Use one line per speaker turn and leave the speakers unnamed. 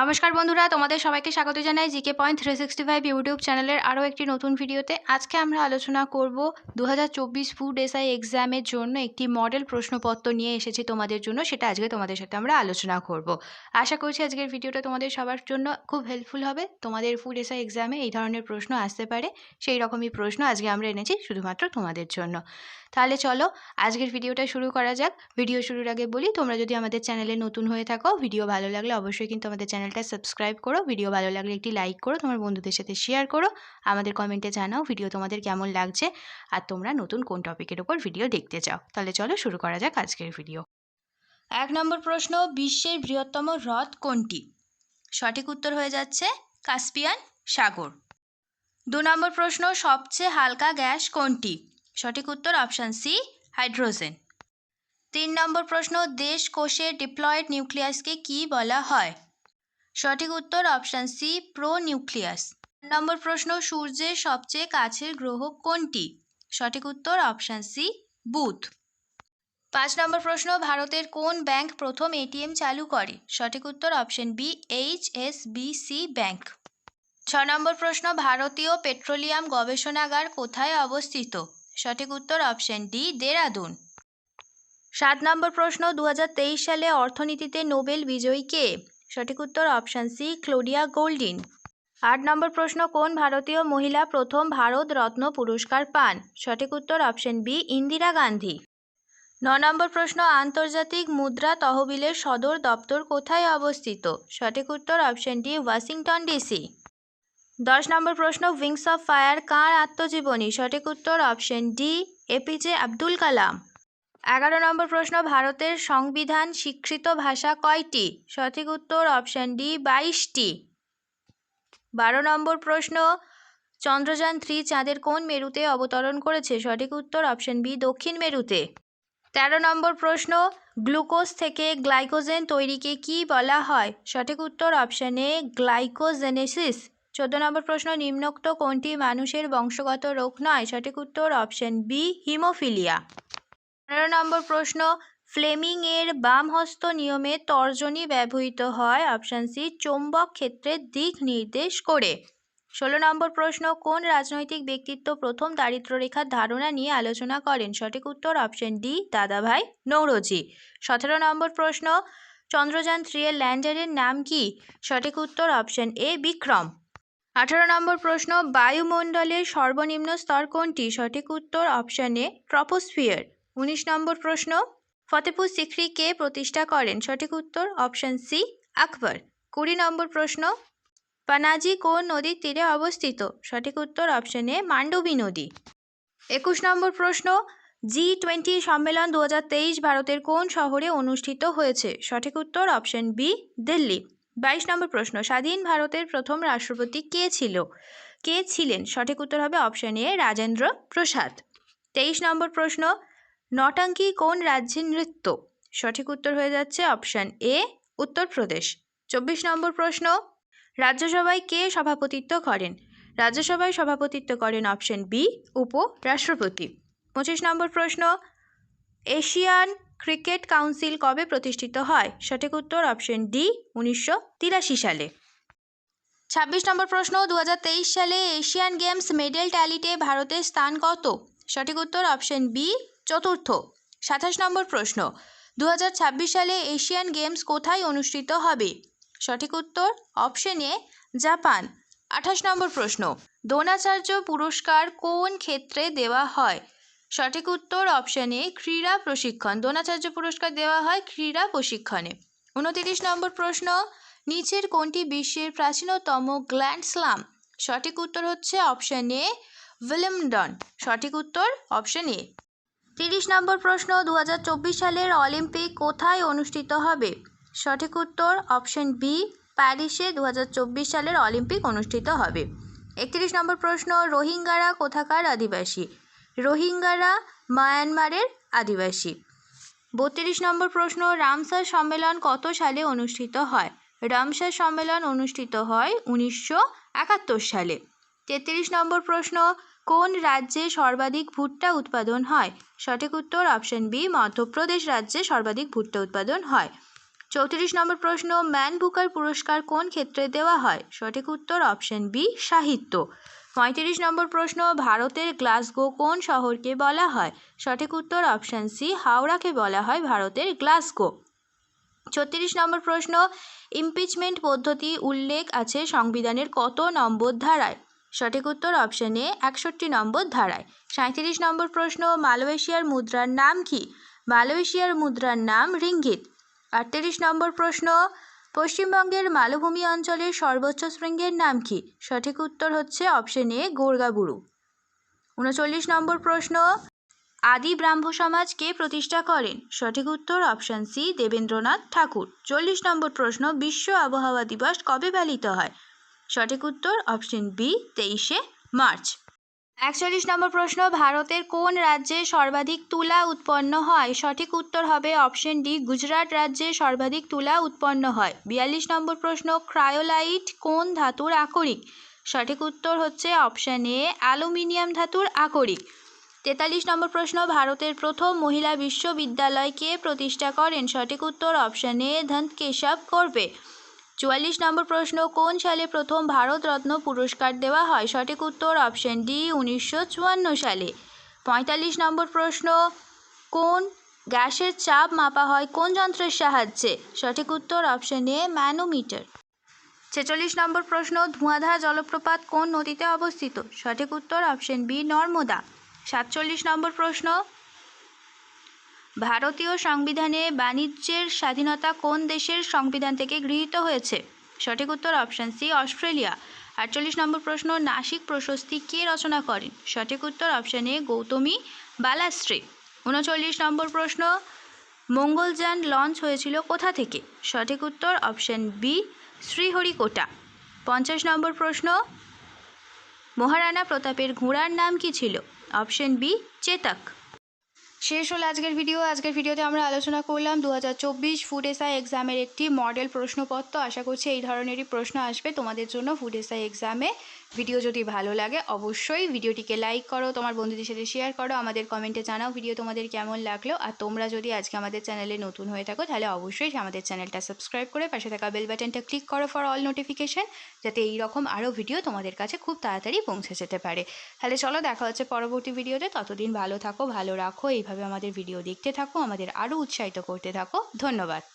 নমস্কার বন্ধুরা, তোমাদের সবাইকে স্বাগত জানাই GK point three sixty five YouTube চ্যানেলের আরও একটি নতুন ভিডিওতে। আজকে আমরা আলোচনা করব দু হাজার চব্বিশ ফুড এসআই এক্সামের জন্য একটি মডেল প্রশ্নপত্র নিয়ে এসেছি তোমাদের জন্য, সেটা আজকে তোমাদের সাথে আমরা আলোচনা করব। আশা করছি আজকের ভিডিওটা তোমাদের সবার জন্য খুব হেল্পফুল হবে। তোমাদের ফুড এসআই এক্সামে এই ধরনের প্রশ্ন আসতে পারে, সেই রকমই প্রশ্ন আজকে আমরা এনেছি শুধুমাত্র তোমাদের জন্য। তাহলে চলো আজকের ভিডিওটা শুরু করা যাক। ভিডিও শুরুর আগে বলি, তোমরা যদি আমাদের চ্যানেলে নতুন হয়ে থাকো, ভিডিও ভালো লাগলে অবশ্যই কিন্তু আমাদের চ্যানেলটা সাবস্ক্রাইব করো, ভিডিও ভালো লাগলে একটি লাইক করো, তোমার বন্ধুদের সাথে শেয়ার করো, আমাদের কমেন্টে জানাও ভিডিও তোমাদের কেমন লাগছে, আর তোমরা নতুন কোন টপিকের ওপর ভিডিও দেখতে চাও। তাহলে চলো শুরু করা যাক আজকের ভিডিও এক নম্বর প্রশ্ন, বিশ্বের বৃহত্তম হ্রদ কোনটি? সঠিক উত্তর হয়ে যাচ্ছে, কাস্পিয়ান সাগর। দু নম্বর প্রশ্ন, সবচেয়ে হালকা গ্যাস কোনটি? সঠিক উত্তর অপশান সি হাইড্রোজেন তিন নম্বর প্রশ্ন, দেশ কোষে ডিপ্লয়েড নিউক্লিয়াসকে কি বলা হয়? সঠিক উত্তর option C pro nucleus number প্রশ্ন, সূর্যের সবচেয়ে কাছের গ্রহ কোনটি? সঠিক উত্তর অপশান সি বুথ পাঁচ নম্বর প্রশ্ন, ভারতের কোন ব্যাংক প্রথম এটিএম চালু করে? সঠিক উত্তর option B H S B C bank ছ নম্বর প্রশ্ন, ভারতীয় পেট্রোলিয়াম গবেষণাগার কোথায় অবস্থিত? সঠিক উত্তর অপশন ডি দেরাদুন। সাত নম্বর প্রশ্ন দু হাজার তেইশ সালে অর্থনীতিতে নোবেল বিজয়ী কে? সঠিক উত্তর অপশন সি ক্লোডিয়া গোল্ডিন। আট নম্বর প্রশ্ন, কোন ভারতীয় মহিলা প্রথম ভারত রত্ন পুরস্কার পান? সঠিক উত্তর অপশন বি ইন্দিরা গান্ধী। ন নম্বর প্রশ্ন, আন্তর্জাতিক মুদ্রা তহবিলের সদর দপ্তর কোথায় অবস্থিত? সঠিক উত্তর অপশন ডি ওয়াশিংটন ডিসি। দশ নম্বর প্রশ্ন উইংস অফ ফায়ার কার আত্মজীবনী? সঠিক উত্তর option D APJ Abdul Kalam এগারো নম্বর প্রশ্ন, ভারতের সংবিধান স্বীকৃত ভাষা কয়টি? সঠিক উত্তর অপশন ডি বাইশটি। বারো নম্বর প্রশ্ন, চন্দ্রযান থ্রি চাঁদের কোন মেরুতে অবতরণ করেছে? সঠিক উত্তর অপশন বি দক্ষিণ মেরুতে। তেরো নম্বর প্রশ্ন, গ্লুকোজ থেকে গ্লাইকোজেন তৈরিকে কি বলা হয়? সঠিক উত্তর অপশন এ গ্লাইকোজেনেসিস। চোদ্দ নম্বর প্রশ্ন, নিম্নোক্ত কোনটি মানুষের বংশগত রোগ নয়? সঠিক উত্তর অপশন বি, হিমোফিলিয়া। পনেরো নম্বর প্রশ্ন ফ্লেমিং এর বামহস্ত নিয়মে তর্জনী ব্যবহৃত হয়? অপশান সি, চৌম্বক ক্ষেত্রের দিক নির্দেশ করে। ষোলো নম্বর প্রশ্ন, কোন রাজনৈতিক ব্যক্তিত্ব প্রথম দারিদ্র্যরেখার ধারণা নিয়ে আলোচনা করেন? সঠিক উত্তর অপশন ডি, দাদাভাই নৌরজি। সতেরো নম্বর প্রশ্ন, চন্দ্রযান থ্রি এর ল্যান্ডারের নাম কি? সঠিক উত্তর অপশন এ, বিক্রম। আঠারো নম্বর প্রশ্ন, বায়ুমণ্ডলের সর্বনিম্ন স্তর কোনটি? সঠিক উত্তর অপশন ট্রপোস্ফিয়ার উনিশ নম্বর প্রশ্ন, ফতেপুর সিক্রি কে প্রতিষ্ঠা করেন? সঠিক উত্তর অপশন সি আকবর। কুড়ি নম্বর প্রশ্ন পানাজি কোন নদীর তীরে অবস্থিত? সঠিক উত্তর অপশন এ মান্ডবী নদী। একুশ নম্বর প্রশ্ন, জি টোয়েন্টি সম্মেলন দু হাজার তেইশ ভারতের কোন শহরে অনুষ্ঠিত হয়েছে? সঠিক উত্তর অপশন বি দিল্লি। বাইশ নম্বর প্রশ্ন, স্বাধীন ভারতের প্রথম রাষ্ট্রপতি কে ছিল? কে ছিলেন? সঠিক উত্তর হবে অপশন এ, রাজেন্দ্র প্রসাদ। তেইশ নম্বর প্রশ্ন, নটাঙ্কি কোন রাজ্যের নৃত্য? সঠিক উত্তর হয়ে যাচ্ছে অপশান এ, উত্তরপ্রদেশ। চব্বিশ নম্বর প্রশ্ন, রাজ্যসভায় কে সভাপতিত্ব করেন? রাজ্যসভায় সভাপতিত্ব করেন অপশন বি উপ রাষ্ট্রপতি পঁচিশ নম্বর প্রশ্ন, এশিয়ান ক্রিকেট কাউন্সিল কবে প্রতিষ্ঠিত হয়? সঠিক উত্তর অপশন ডি, উনিশশো তিরাশি সালে। ছাব্বিশ নম্বর প্রশ্ন দু হাজার তেইশ সালে এশিয়ান গেমস মেডেল ট্যালিতে ভারতের স্থান কত? সঠিক উত্তর অপশন বি, চতুর্থ। সাতাশ নম্বর প্রশ্ন দু হাজার ছাব্বিশ সালে এশিয়ান গেমস কোথায় অনুষ্ঠিত হবে? সঠিক উত্তর অপশন এ, জাপান। আঠাশ নম্বর প্রশ্ন, দ্রোণাচার্য পুরস্কার কোন ক্ষেত্রে দেওয়া হয়? সঠিক উত্তর অপশানে ক্রীড়া প্রশিক্ষণ। দ্রোণাচার্য পুরস্কার দেওয়া হয় ক্রীড়া প্রশিক্ষণে। উনতিরিশ নম্বর প্রশ্ন, নিচের কোনটি বিশ্বের প্রাচীনতম গ্ল্যান্ড স্লাম? সঠিক উত্তর হচ্ছে অপশান এ উইলিমডন সঠিক উত্তর অপশান এ তিরিশ নম্বর প্রশ্ন দু হাজার চব্বিশ সালের অলিম্পিক কোথায় অনুষ্ঠিত হবে? সঠিক উত্তর অপশন বি প্যারিসে দু হাজার চব্বিশ সালের অলিম্পিক অনুষ্ঠিত হবে। একত্রিশ নম্বর প্রশ্ন, রোহিঙ্গারা কোথাকার আদিবাসী? রোহিঙ্গারা মায়ানমারের আদিবাসী। বত্রিশ নম্বর প্রশ্ন, রামসার সম্মেলন কত সালে অনুষ্ঠিত হয়? রামসার সম্মেলন অনুষ্ঠিত হয় উনিশশো একাত্তর সালে। তেত্রিশ নম্বর প্রশ্ন, কোন রাজ্যে সর্বাধিক ভুট্টা উৎপাদন হয়? সঠিক উত্তর অপশন বি, মধ্যপ্রদেশ রাজ্যে সর্বাধিক ভুট্টা উৎপাদন হয়। চৌত্রিশ নম্বর প্রশ্ন ম্যান বুকার পুরস্কার কোন ক্ষেত্রে দেওয়া হয়? সঠিক উত্তর অপশন বি, সাহিত্য। পঁয়ত্রিশ নম্বর প্রশ্ন, ভারতের গ্লাসগো কোন শহরকে বলা হয়? সঠিক উত্তর অপশান সি হাওড়াকে বলা হয় ভারতের গ্লাসগো। ছত্রিশ নম্বর প্রশ্ন ইমপিচমেন্ট পদ্ধতি উল্লেখ আছে সংবিধানের কত নম্বর ধারায়? সঠিক উত্তর অপশন এ একষট্টি নম্বর ধারায়। সাঁত্রিশ নম্বর প্রশ্ন, মালয়েশিয়ার মুদ্রার নাম কি? মালয়েশিয়ার মুদ্রার নাম রিঙ্গিত। আটত্রিশ নম্বর প্রশ্ন পশ্চিমবঙ্গের মালভূমি অঞ্চলের সর্বোচ্চ শৃঙ্গের নাম কি? সঠিক উত্তর হচ্ছে অপশন এ গোর্গাবুরু। উনচল্লিশ নম্বর প্রশ্ন, আদি ব্রাহ্ম সমাজ কে প্রতিষ্ঠা করেন? সঠিক উত্তর অপশন সি দেবেন্দ্রনাথ ঠাকুর। চল্লিশ নম্বর প্রশ্ন, বিশ্ব আবহাওয়া দিবস কবে পালিত হয়? সঠিক উত্তর অপশন বি তেইশে মার্চ। একচল্লিশ নম্বর প্রশ্ন, ভারতের কোন রাজ্যে সর্বাধিক তুলা উৎপন্ন হয়? সঠিক উত্তর হবে অপশন ডি, গুজরাট রাজ্যে সর্বাধিক তুলা উৎপন্ন হয়। বিয়াল্লিশ নম্বর প্রশ্ন, ক্রায়োলাইট কোন ধাতুর আকরিক? সঠিক উত্তর হচ্ছে অপশন এ, অ্যালুমিনিয়াম ধাতুর আকরিক। তেতাল্লিশ নম্বর প্রশ্ন, ভারতের প্রথম মহিলা বিশ্ববিদ্যালয় কে প্রতিষ্ঠা করেন? সঠিক উত্তর অপশন এ ধন্ত কেশব করবে চুয়াল্লিশ নম্বর প্রশ্ন, কোন সালে প্রথম ভারতরত্ন পুরস্কার দেওয়া হয়? সঠিক উত্তর অপশন ডি, উনিশশো চুয়ান্ন সালে। পঁয়তাল্লিশ নম্বর প্রশ্ন, কোন গ্যাসের চাপ মাপা হয়? কোন যন্ত্রের সাহায্যে? সঠিক উত্তর অপশন এ, ম্যানোমিটার। ছেচল্লিশ নম্বর প্রশ্ন ধোঁয়াধা জলপ্রপাত কোন নদীতে অবস্থিত? সঠিক উত্তর অপশন বি, নর্মদা। সাতচল্লিশ নম্বর প্রশ্ন ভারতীয় সংবিধানে বাণিজ্যের স্বাধীনতা কোন দেশের সংবিধান থেকে গৃহীত হয়েছে? সঠিক উত্তর অপশান সি, অস্ট্রেলিয়া। আটচল্লিশ নম্বর প্রশ্ন, নাসিক প্রশস্তি কে রচনা করেন? সঠিক উত্তর অপশন এ, গৌতমী বালাশ্রী। উনচল্লিশ নম্বর প্রশ্ন, মঙ্গলযান লঞ্চ হয়েছিল কোথা থেকে? সঠিক উত্তর অপশন বি, শ্রীহরিকোটা। পঞ্চাশ নম্বর প্রশ্ন, মহারানা প্রতাপের ঘোড়ার নাম কি ছিল? Option B, Chetak. শেষ হলো আজকের ভিডিও আজকের ভিডিওতে আমরা আলোচনা করলাম দু হাজার চব্বিশ ফুড এসআই এক্সামের একটি মডেল প্রশ্নপত্র। আশা করছি এই ধরনেরই প্রশ্ন আসবে তোমাদের জন্য ফুড এসআই এক্সামে ভিডিও যদি ভালো লাগে অবশ্যই ভিডিওটিকে লাইক করো, তোমার বন্ধুদের সাথে শেয়ার করো, আমাদের কমেন্টে জানাও ভিডিও তোমাদের কেমন লাগল। আর তোমরা যদি আজকে আমাদের চ্যানেলে নতুন হয়ে থাকো, তাহলে অবশ্যই আমাদের চ্যানেলটা সাবস্ক্রাইব করে পাশে থাকা বেল বাটনটা ক্লিক করো ফর অল নোটিফিকেশান যাতে এই রকম আরও ভিডিও তোমাদের কাছে খুব তাড়াতাড়ি পৌঁছে যেতে পারে। তাহলে চলো দেখা হচ্ছে পরবর্তী ভিডিওতে ততদিন ভালো থাকো, ভালো রাখো, এইভাবে আমাদের ভিডিও দেখতে থাকো আমাদের আরও উৎসাহিত করতে থাকো। ধন্যবাদ।